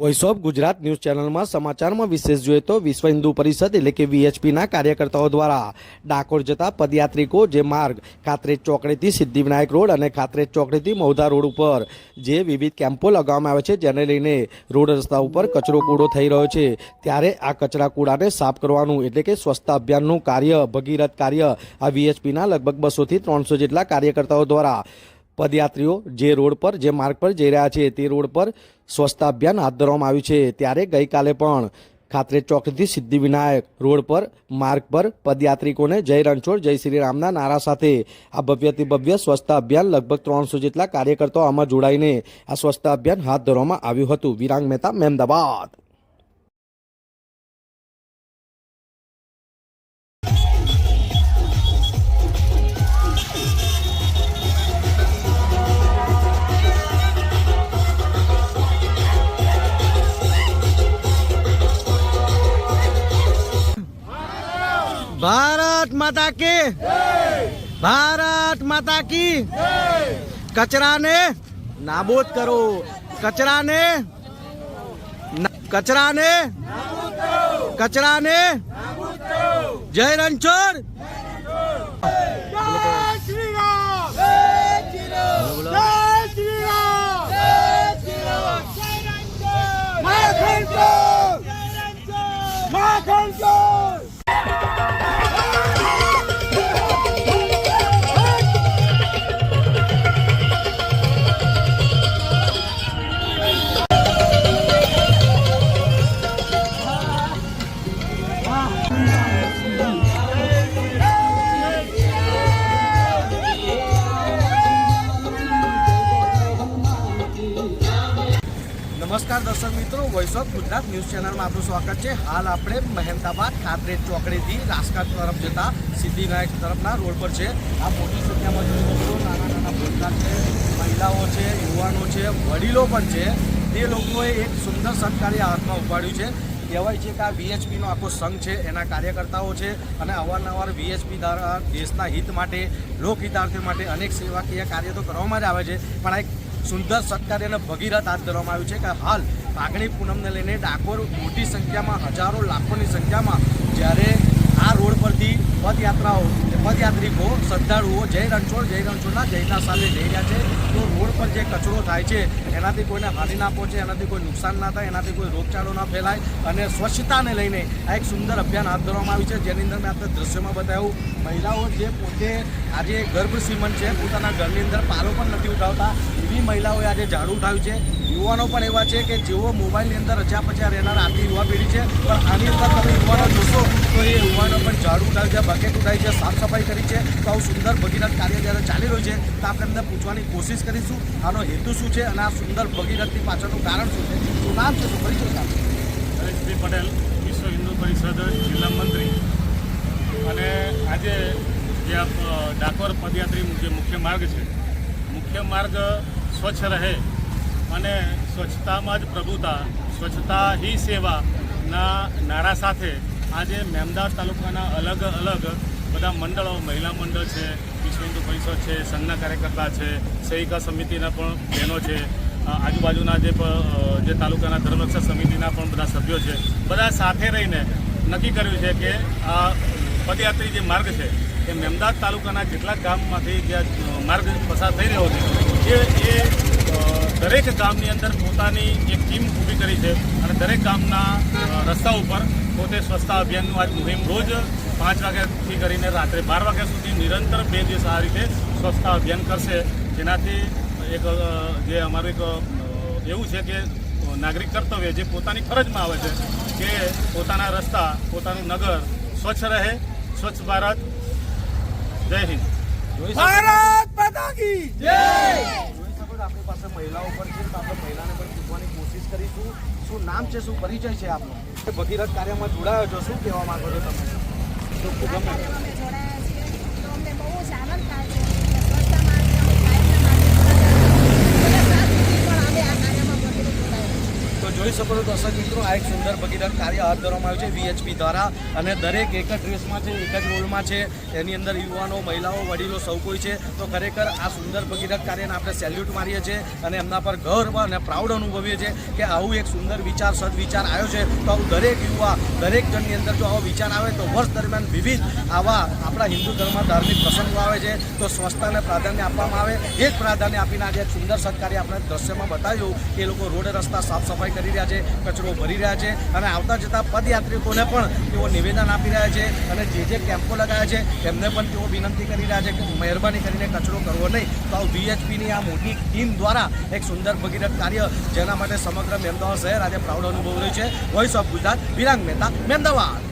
Voice of Gujarat news ચેનલમાં સમાચારમાં વિશેષ જોઈએ તો વિશ્વ હિન્દુ પરિષદ એટલે કે વીએચપીના કાર્યકર્તાઓ દ્વારા ડાકોર જતા પદયાત્રિકો જે માર્ગ કાત્રેજ ચોકડીથી સિદ્ધિવિનાયક રોડ અને કાત્રેજ ચોકડીથી મૌધા રોડ ઉપર જે વિવિધ કેમ્પો લગાવવામાં આવે છે, જેને લઈને રોડ રસ્તા ઉપર કચરો કૂડો થઈ રહ્યો છે. ત્યારે આ કચરા કૂડાને સાફ કરવાનું એટલે કે સ્વચ્છતા અભિયાનનું કાર્ય, ભગીરથ કાર્ય આ વીએચપીના લગભગ બસોથી ત્રણસો જેટલા કાર્યકર્તાઓ દ્વારા પદયાત્રીઓ જે રોડ પર, જે માર્ગ પર જઈ રહ્યા છે, તે રોડ પર સ્વચ્છતા અભિયાન હાથ ધરવામાં આવ્યું છે. ત્યારે ગઈકાલે પણ ખાતરે ચોકથી સિદ્ધિવિનાયક રોડ પર, માર્ગ પર પદયાત્રિકોને જય રણછોડ, જય શ્રી રામના નારા સાથે આ ભવ્યથી ભવ્ય સ્વચ્છતા અભિયાન લગભગ ત્રણસો જેટલા કાર્યકર્તાઓ આમાં જોડાઈને આ સ્વચ્છતા અભિયાન હાથ ધરવામાં આવ્યું હતું. વિરાંગ મહેતા, મહેમદાબાદ. ભારત માતા કી ભારત માતા કી કચરાને નાબૂદ કરો કચરાને ના- કચરાને કચરાને જય રણછોડ જય શ્રી રામ જય શ્રી રામ જય શ્રી રામ જય રંજન માખણ દર્શક મિત્રો વોઇસ ગુજરાત ન્યૂઝ ચેનલમાં આપનું સ્વાગત છે. હાલ આપણે મહેમદાબાદ ખાતરેજ ચોકડીથી રાજકાટ તરફ જતા સિદ્ધિવિનાયક તરફના રોડ પર છે. આ મોટી સંખ્યામાં જોઈ શકો નાના નાના ભૂલકા છે, મહિલાઓ છે, યુવાનો છે, વડીલો પણ છે. તે લોકોએ એક સુંદર સત્કાર્ય હાથમાં ઉપાડ્યું છે. કહેવાય છે કે આ વીએચપીનો આખો સંઘ છે, એના કાર્યકર્તાઓ છે અને અવારનવાર વીએચપી દ્વારા દેશના હિત માટે લોકહિતાર્થીઓ માટે અનેક સેવાકીય કાર્ય તો કરવામાં જ આવે છે. પણ આ એક સુંદર સત્કાર્યને ભગીરથ હાથ ધરવામાં આવ્યું છે કે હાલ પાઘડી પૂનમને લઈને ડાકોર મોટી સંખ્યામાં હજારો, લાખોની સંખ્યામાં જ્યારે આ રોડ પરથી પદયાત્રાઓ, પદયાત્રિકો, શ્રદ્ધાળુઓ જય રણછોડ, જય રણછોડના જયના સાથે જઈ રહ્યા છે, તો રોડ પર જે કચરો થાય છે, એનાથી કોઈને હાનિ ના પહોંચે, એનાથી કોઈ નુકસાન ના થાય, એનાથી કોઈ રોગચાળો ના ફેલાય અને સ્વચ્છતાને લઈને આ એક સુંદર અભિયાન હાથ ધરવામાં આવ્યું છે, જેની અંદર મેં આપણે દ્રશ્યમાં બતાવ્યું. મહિલાઓ જે પોતે આજે ગર્ભ સીમન છે, પોતાના ઘરની અંદર પારો પણ નથી ઉઠાવતા. એવી મહિલાઓએ આજે ઝાડુ ઉઠાવ્યું છે. યુવાનો પણ એવા છે કે જેઓ મોબાઈલની અંદર રચ્યા પચ્યા રહેનાર આટલી યુવા પેઢી છે. પણ આની અંદર તમે યુવાનો જોશો તો એ યુવાનો પણ ઝાડુ ઉઠાવ્યું છે, બકેટ ઉઠાવી છે, સાફ સફાઈ કરી છે. તો આવું સુંદર ભગીરથ કાર્ય જ્યારે ચાલી રહ્યું છે, તો આપણે એમને પૂછવાની કોશિશ કરીશું. આનો હેતુ શું છે અને આ સુંદર ભગીરથની પાછળનું કારણ શું છે? શું નામ છે? શું પરિચય હરેશભાઈ પટેલ, વિશ્વ હિન્દુ પરિષદ જિલ્લા મંત્રી. અને આજે જે ડાકોર પદયાત્રી જે મુખ્ય માર્ગ છે, મુખ્ય માર્ગ સ્વચ્છ રહે અને સ્વચ્છતામાં જ પ્રભુતા, સ્વચ્છતા હી સેવાના નારા સાથે આજે મહેમદાવાદ તાલુકાના અલગ અલગ બધા મંડળો, મહિલા મંડળ છે, વિશ્વ હિન્દુ પરિષદ છે, સંઘના કાર્યકર્તા છે સૈકા સમિતિના પણ બહેનો છે આજુબાજુના જે જે તાલુકાના ધર્મરક્ષા સમિતિના પણ બધા સભ્યો છે, બધા સાથે રહીને નક્કી કર્યું છે કે આ પદયાત્રી જે માર્ગ છે, એ મહેમદાવાદ તાલુકાના જેટલા ગામમાંથી જે માર્ગ પસાર થઈ રહ્યો છે એ એ દરેક ગામની અંદર પોતાની એક ટીમ ઊભી કરી છે અને દરેક ગામના રસ્તા ઉપર પોતે સ્વચ્છતા અભિયાનનું આજ મુહિમ રોજ પાંચ વાગ્યાથી કરીને રાત્રે બાર વાગ્યા સુધી નિરંતર બે દિવસ આ રીતે સ્વચ્છતા અભિયાન કરશે. જેનાથી એક જે અમારું એક એવું છે કે નાગરિક કર્તવ્ય જે પોતાની ફરજમાં આવે છે કે પોતાના રસ્તા, પોતાનું નગર સ્વચ્છ રહે. સ્વચ્છ ભારત. જય હિન્દ. ભારત માતા કી જય! જોઈ શકો છો આપણી પાસે મહિલાઓ પણ છે તો આપણે મહિલાને પણ પૂછવાની કોશિશ કરીશું. શું નામ છે શું પરિચય છે આપનો? એ ભગીરથ કાર્યમાં જોડાયો છો શું કહેવા માંગો છો તમે? શું ગમે કાર્યમાં અમે જોડાયા છીએ તો અમને બહુ જ આનંદ થાય છે કે સ્વચ્છતા માટે અમે કાયમના માટે જોડાયા છીએ. બધા સાત પેઢી પણ અમે આ કાર્યમાં વગેરે જોડાયા છીએ. તો જોઈ શકો છો દર્શક મિત્રો, આ એક સુંદર ભગીરથ કાર્ય હાથ ધરવામાં આવ્યું છે વીએચપી દ્વારા. અને દરેક એક જ ડ્રેસમાં છે, એક જ રોલમાં છે. એની અંદર યુવાનો, મહિલાઓ, વડીલો સૌ કોઈ છે. તો ખરેખર આ સુંદર ભગીરથ કાર્યને આપણે સેલ્યુટ મારીએ છીએ અને એમના પર ગર્વ અને પ્રાઉડ અનુભવીએ છીએ કે આવું એક સુંદર વિચાર, સદવિચાર આવ્યો છે. તો આવું દરેક યુવા દરેક જણની અંદર જો આવો વિચાર આવે તો વર્ષ દરમિયાન વિવિધ આવા આપણા હિન્દુ ધર્મમાં ધાર્મિક પ્રસંગો આવે છે. તો સ્વચ્છતાને પ્રાધાન્ય આપવામાં આવે. એ જ પ્રાધાન્ય આપીને આજે સુંદર સત્કાર્ય આપણે દ્રશ્યમાં બતાવ્યું કે લોકો રોડ રસ્તા સાફ સફાઈ કરી રહ્યા છે, કચરો ભરી રહ્યા છે અને આવતા જતા પદયાત્રિકોને પણ તેઓ નિવેદન આપી રહ્યા છે અને જે જે કેમ્પો લગાવ્યા છે એમને પણ તેઓ વિનંતી કરી રહ્યા છે કે મહેરબાની કરીને કચરો કરવો નહીં. તો વીએચપીની આ મોટી ટીમ દ્વારા એક સુંદર ભગીરથ કાર્ય જેના માટે સમગ્ર મહેમદાવાદ શહેર આજે પ્રાઉડ અનુભવ રહ્યું છે. Voice of Gujarat Virang Mehta Mehmedabad